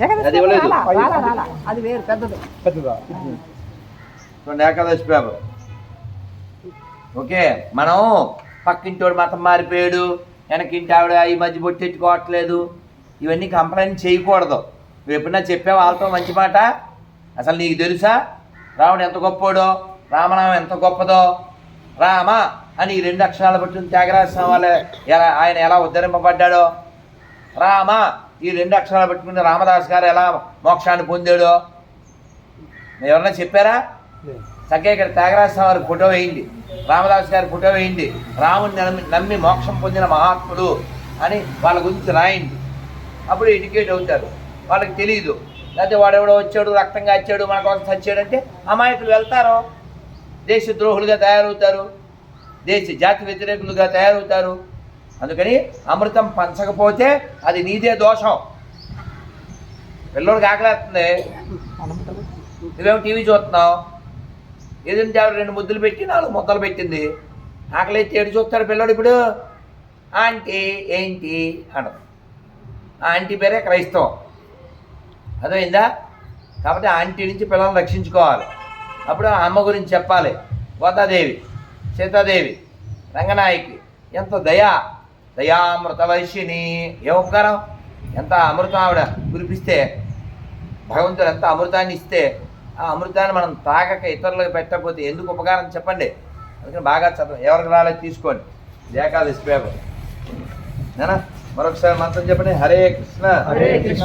అది ఇవ్వలేదు. వేరు పెద్దది. పెద్దదా? చూడండి ఏకాదశి పేపర్. ఓకే మనం పక్కింటోడు మతం మారిపోయాడు వెనకింటి ఆవిడ ఈ మధ్య బొట్టెట్టుకోవట్లేదు ఇవన్నీ కంప్లైంట్ చేయకూడదు. నువ్వు ఎప్పుడన్నా చెప్పావు వాళ్ళతో మంచి మాట? అసలు నీకు తెలుసా? రాముడు ఎంత గొప్పోడో? రామనామం ఎంత గొప్పదో? రామ అని ఈ రెండు అక్షరాలు పట్టిన త్యాగరాజ స్వామి వాళ్ళ ఎలా ఆయన ఎలా ఉద్ధరింపబడ్డాడో? రామ ఈ రెండు అక్షరాలు పెట్టుకుని రామదాస్ గారు ఎలా మోక్షాన్ని పొందాడో? ఎవరన్నా చెప్పారా? చక్కగా ఇక్కడ త్యాగరాజ స్వామి వారి ఫోటో వేయండి. రామదాస్ గారి ఫోటో వేయండి. రాముని నమ్మి నమ్మి మోక్షం పొందిన మహాత్ముడు అని వాళ్ళ గురించి రాయండి. అప్పుడు ఎడ్యుకేట్ అవుతారు. వాళ్ళకి తెలియదు లేకపోతే వాడెవడో వచ్చాడు రక్తం కాచాడు మన కోసం చచ్చాడు అంటే అమాయకులు వెళ్తారు. దేశ ద్రోహులుగా తయారవుతారు. దేశ జాతి వ్యతిరేకులుగా తయారవుతారు. అందుకని అమృతం పంచకపోతే అది నీదే దోషం. పిల్లోడికి ఆకలేస్తుంది. నువ్వేమో టీవీ చూస్తున్నావు. ఏదంటే ఆవిడ రెండు ముద్దులు పెట్టి నాలుగు ముద్దలు పెట్టింది. ఆకలి ఏడు చూస్తాడు పిల్లోడు ఇప్పుడు. ఆంటీ ఏంటి అనదు ఆంటీ పేరే క్రైస్తవం. అర్థమైందా? కాబట్టి ఆంటీ నుంచి పిల్లల్ని రక్షించుకోవాలి. అప్పుడు ఆ అమ్మ గురించి చెప్పాలి. గోదాదేవి సీతాదేవి రంగనాయకి ఎంత దయా. దయామృత వైశ్యని ఏ ఉపకారం? ఎంత అమృతం ఆవిడ కురిపిస్తే భగవంతుడు ఎంత అమృతాన్ని ఇస్తే ఆ అమృతాన్ని మనం తాగక ఇతరులకు పెట్టకపోతే ఎందుకు ఉపకారం చెప్పండి? అందుకని బాగా చదవండి. ఎవరికి రాలేదు తీసుకోండి. ఇది ఏకాదశి పేపర్. నేనా మరొకసారి మంత్రం చెప్పండి. హరే కృష్ణ. హరే కృష్ణ.